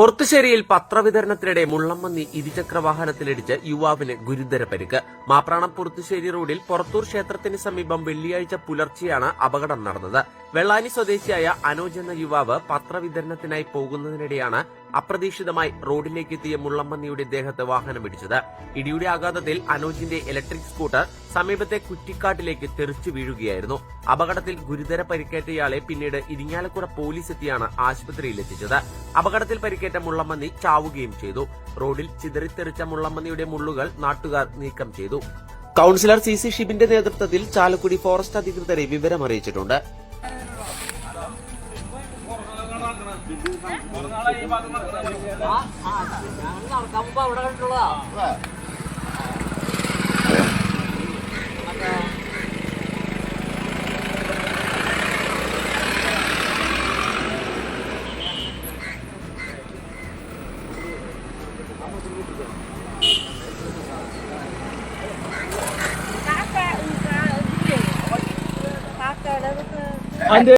പൊറത്തുശ്ശേരിയിൽ പത്രവിതരണത്തിനിടെ മുള്ളമ്മന്നി ഇരുചക്ര വാഹനത്തിലിടിച്ച് യുവാവിന് ഗുരുതര പരിക്ക്. മാപ്രാണം പൊറത്തുശ്ശേരി റോഡിൽ പുറത്തൂർ ക്ഷേത്രത്തിന് സമീപം വെള്ളിയാഴ്ച പുലർച്ചെയാണ് അപകടം നടന്നത്. വെള്ളാനി സ്വദേശിയായ അനോജ് എന്ന യുവാവ് പത്രവിതരണത്തിനായി പോകുന്നതിനിടെയാണ് അപ്രതീക്ഷിതമായി റോഡിലേക്ക് എത്തിയ മുള്ളമ്മന്നിയുടെ ദേഹത്ത് വാഹനമിടിച്ചത് ഇടിയുടെ ആഘാതത്തിൽ അനോജിന്റെ ഇലക്ട്രിക് സ്കൂട്ടർ സമീപത്തെ കുറ്റിക്കാട്ടിലേക്ക് തെറിച്ചു വീഴുകയായിരുന്നു. അപകടത്തിൽ ഗുരുതര പരിക്കേറ്റ ഇയാളെ പിന്നീട് ഇരിങ്ങാലക്കുട പോലീസ് എത്തിയാണ് ആശുപത്രിയിൽ എത്തിച്ചത് അപകടത്തിൽ പരിക്കേറ്റ മുള്ളമ്മന്നി ചാവുകയും ചെയ്തു. റോഡിൽ ചിതറിത്തെറിച്ച മുള്ളമ്മന്നിയുടെ മുള്ളുകൾ നാട്ടുകാർ നീക്കം ചെയ്തു. കൌൺസിലർ സി സി ഷിബിന്റെ നേതൃത്വത്തിൽ ചാലക്കുടി ഫോറസ്റ്റ് അധികൃതരെ വിവരമറിയിച്ചിട്ടുണ്ട്. അതിന്റെ